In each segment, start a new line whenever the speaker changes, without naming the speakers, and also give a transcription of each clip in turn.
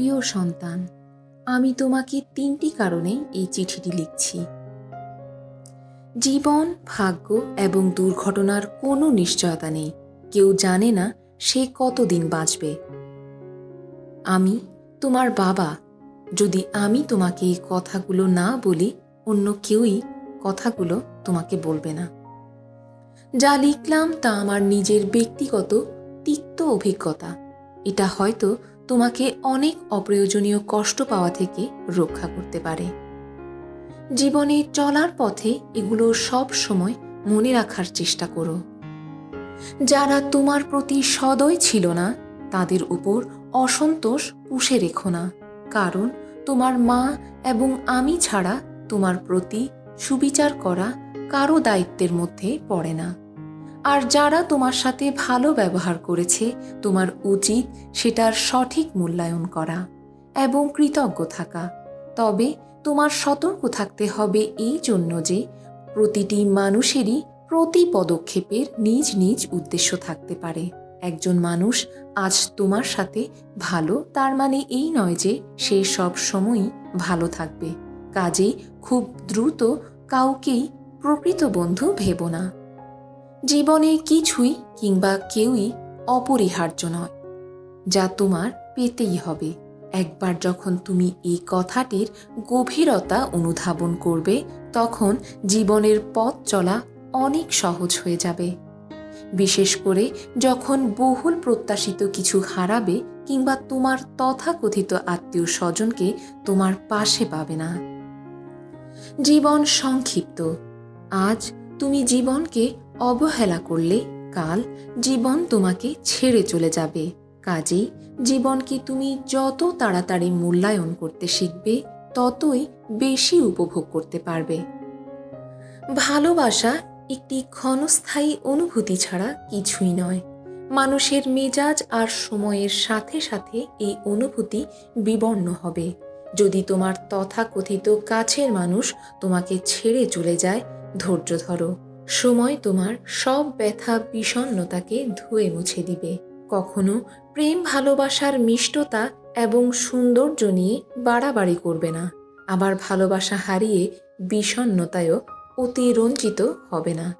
প্রিয় সন্তান, আমি তোমাকে তিনটি কারণে এই চিঠিটি লিখছি। জীবন, ভাগ্য এবং দুর্ঘটনার কোনো নিশ্চয়তা নেই। কেউ জানে না সে কতদিন বাঁচবে। আমি, তোমার বাবা, যদি আমি তোমাকে এই কথাগুলো না বলি, অন্য কেউই কথাগুলো তোমাকে বলবে না। যা লিখলাম তা আমার নিজের ব্যক্তিগত, তিক্ত অভিজ্ঞতা। এটা হয়তো তোমাকে অনেক অপ্রয়োজনীয় কষ্ট পাওয়া থেকে রক্ষা করতে পারে। জীবনে চলার পথে এগুলো সব সময় মনে রাখার চেষ্টা করো। যারা তোমার প্রতি সদয় ছিল না, তাদের উপর অসন্তোষ পুষে রেখো না। কারণ তোমার মা এবং আমি ছাড়া তোমার প্রতি সুবিচার করা কারও দায়িত্বের মধ্যে পড়ে না। আর যারা তোমার সাথে ভালো ব্যবহার করেছে, তোমার উচিত সেটার সঠিক মূল্যায়ন করা এবং কৃতজ্ঞ থাকা। তবে তোমার সতর্ক থাকতে হবে এই জন্য যে প্রতিটি মানুষেরই প্রতি পদক্ষেপের নিজ নিজ উদ্দেশ্য থাকতে পারে। একজন মানুষ আজ তোমার সাথে ভালো, তার মানে এই নয় যে সে সব সময়ই ভালো থাকবে। কাজেই খুব দ্রুত কাউকেই প্রকৃত বন্ধু ভেব না। জীবনে কিছুই কিংবা কেউই অপরিহার্য নয়। যা তোমার পেতেই হবে। একবার যখন তুমি এই কথাটির গভীরতা অনুধাবন করবে, তখন জীবনের পথ চলা অনেক সহজ হয়ে যাবে। বিশেষ করে যখন বহুল প্রত্যাশিত কিছু হারাবে কিংবা তোমার তথাকথিত আত্মীয় স্বজনকে তোমার পাশে পাবে না। জীবন সংক্ষিপ্ত। আজ তুমি জীবনকে অবহেলা করলে কাল জীবন তোমাকে ছেড়ে চলে যাবে। কাজেই জীবনকে তুমি যত তাড়াতাড়ি মূল্যায়ন করতে শিখবে, ততই বেশি উপভোগ করতে পারবে। ভালোবাসা একটি ক্ষণস্থায়ী অনুভূতি ছাড়া কিছুই নয়। মানুষের মেজাজ আর সময়ের সাথে সাথে এই অনুভূতি বিবর্ণ হবে। যদি তোমার তথাকথিত কাছের মানুষ তোমাকে ছেড়ে চলে যায়, ধৈর্য ধরো। সময় তোমার সব ব্যথা বিষণ্নতাকে ধুয়ে মুছে দিবে। কখনো প্রেম ভালোবাসার মিষ্টতা এবং সৌন্দর্য নিয়ে বাড়াবাড়ি করবে না। আবার ভালোবাসা হারিয়ে বিষণ্নতায়ও অতিরঞ্জিত হবে না।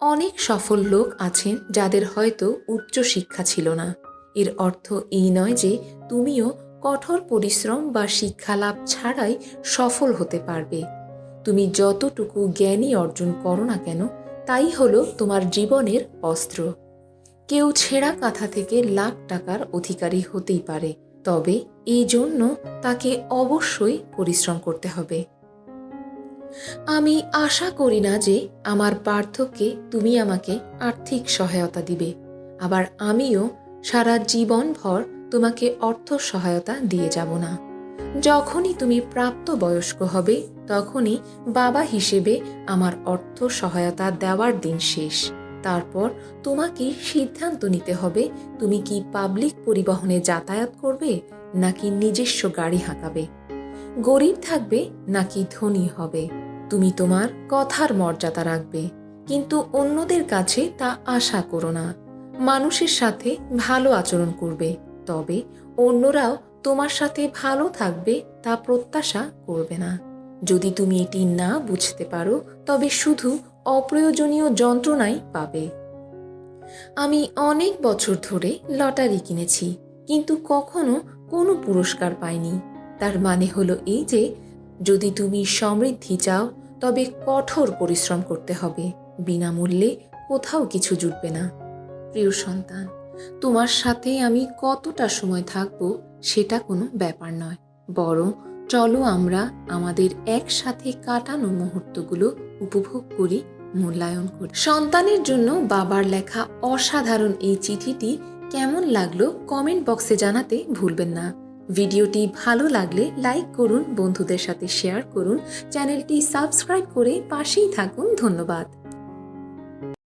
অনেক সফল লোক আছেন যাদের হয়তো উচ্চ শিক্ষা ছিল না। এর অর্থ এই নয় যে তুমিও কঠোর পরিশ্রম বা শিক্ষা লাভ ছাড়াই সফল হতে পারবে। তুমি যতটুকু জ্ঞানী অর্জন করো না কেন, তাই হলো তোমার জীবনের অস্ত্র। কেউ ছেঁড়া কাঁথা থেকে লাখ টাকার অধিকারী হতেই পারে, তবে এই জন্য তাকে অবশ্যই পরিশ্রম করতে হবে। আমি আশা করি না যে আমার পার্থক্যে তুমি আমাকে আর্থিক সহায়তা দিবে, আবার আমিও সারা জীবন ভর তোমাকে অর্থ সহায়তা দিয়ে যাব না। যখনই তুমি প্রাপ্ত বয়স্ক হবে, তখনই বাবা হিসেবে আমার অর্থ সহায়তা দেওয়ার দিন শেষ। তারপর তোমাকে সিদ্ধান্ত নিতে হবে, তুমি কি পাবলিক পরিবহনে যাতায়াত করবে, নাকি নিজস্ব গাড়ি হাঁকাবে? গরিব থাকবে, নাকি ধনী হবে? তুমি তোমার কথার মর্যাদা রাখবে, কিন্তু অন্যদের কাছে তা আশা করো না। মানুষের সাথে ভালো আচরণ করবে, তবে অন্যরাও তোমার সাথে ভালো থাকবে তা প্রত্যাশা করবে না। যদি তুমি এটি না বুঝতে পারো, তবে শুধু অপ্রয়োজনীয় যন্ত্রণাই পাবে। আমি অনেক বছর ধরে লটারি কিনেছি, কিন্তু কখনো কোনো পুরস্কার পাইনি। তার মানে হলো এই যে, যদি তুমি সমৃদ্ধি চাও, তবে কঠোর পরিশ্রম করতে হবে। বিনামূল্যে কোথাও কিছু জুটবে না। প্রিয় সন্তান, তোমার সাথে আমি কতটা সময় থাকব সেটা কোনো ব্যাপার নয়। বরং চলো আমরা আমাদের একসাথে কাটানো মুহূর্তগুলো উপভোগ করি, মূল্যায়ন করি। সন্তানের জন্য বাবার লেখা অসাধারণ এই চিঠিটি কেমন লাগল কমেন্ট বক্সে জানাতে ভুলবেন না। ভিডিওটি ভালো লাগলে লাইক করুন, বন্ধুদের সাথে শেয়ার করুন। চ্যানেলটি সাবস্ক্রাইব করে পাশেই থাকুন। ধন্যবাদ।